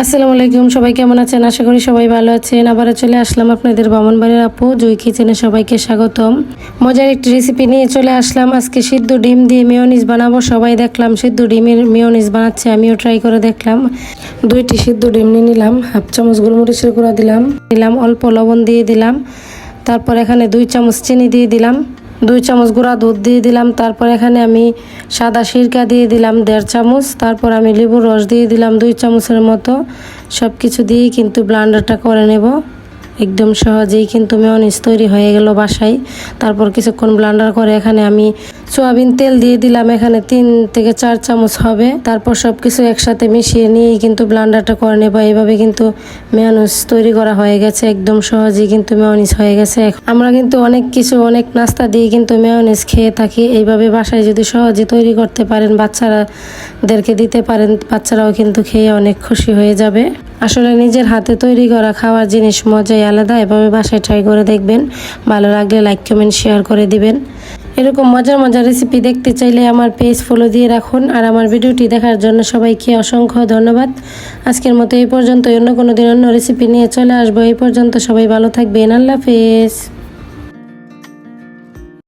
আসসালামু আলাইকুম, সবাই কেমন আছেন? আশা করি সবাই ভালো আছেন। আবারও চলে আসলাম আপনাদের বামনবাড়ির আপু, জুই কিচেনে সবাইকে স্বাগতম। মজার একটি রেসিপি নিয়ে চলে আসলাম। আজকে সিদ্ধ ডিম দিয়ে মেয়নিজ বানাবো। সবাই দেখলাম সিদ্ধ ডিমের মেয়নিজ বানাচ্ছে, আমিও ট্রাই করে দেখলাম। দুইটি সিদ্ধ ডিম নিয়ে নিলাম, হাফ চামচ গোলমরিচের গুঁড়া দিলাম দিলাম অল্প লবণ দিয়ে দিলাম। তারপর এখানে দুই চামচ চিনি দিয়ে দিলাম। দুই চামচ গুঁড়া দুধ দিয়ে দিলাম। তারপর এখানে আমি সাদা সিরকা দিয়ে দিলাম, দেড় চামচ। তারপর আমি লেবুর রস দিয়ে দিলাম দুই চামচের মতো। সব কিছু দিয়েই কিন্তু ব্লান্ডারটা করে নেব। একদম সহজেই কিন্তু মেয়নিস তৈরি হয়ে গেল বাসায়। তারপর কিছুক্ষণ ব্লান্ডার করে এখানে আমি সোয়াবিন তেল দিয়ে দিলাম, এখানে তিন থেকে চার চামচ হবে। তারপর সব কিছু একসাথে মিশিয়ে নিয়েই কিন্তু ব্লান্ডারটা করে নেব। এইভাবে কিন্তু মেয়নিজ তৈরি করা হয়ে গেছে, একদম সহজেই কিন্তু মেয়নিজ হয়ে গেছে। আমরা কিন্তু অনেক কিছু, অনেক নাস্তা দিয়ে কিন্তু মেয়নিজ খেয়ে থাকি। এইভাবে বাসায় যদি সহজে তৈরি করতে পারেন বাচ্চারাদেরকে দিতে পারেন, বাচ্চারাও কিন্তু খেয়ে অনেক খুশি হয়ে যাবে। আসলে নিজের হাতে তৈরি করা খাওয়ার জিনিস মজাই আলাদা। এভাবে বাসায় ট্রাই করে দেখবেন। ভালো লাগলে লাইক কমেন্ট শেয়ার করে দিবেন। এরকম মজার মজার রেসিপি দেখতে চাইলে আমার পেজ ফলো দিয়ে রাখুন। আর আমার ভিডিওটি দেখার জন্য সবাইকে অসংখ্য ধন্যবাদ। আজকের মতো এই পর্যন্ত অন্য কোনো দিন অন্য রেসিপি নিয়ে চলে আসব। এই পর্যন্ত সবাই ভালো থাকবেন। আল্লাহ হাফেজ।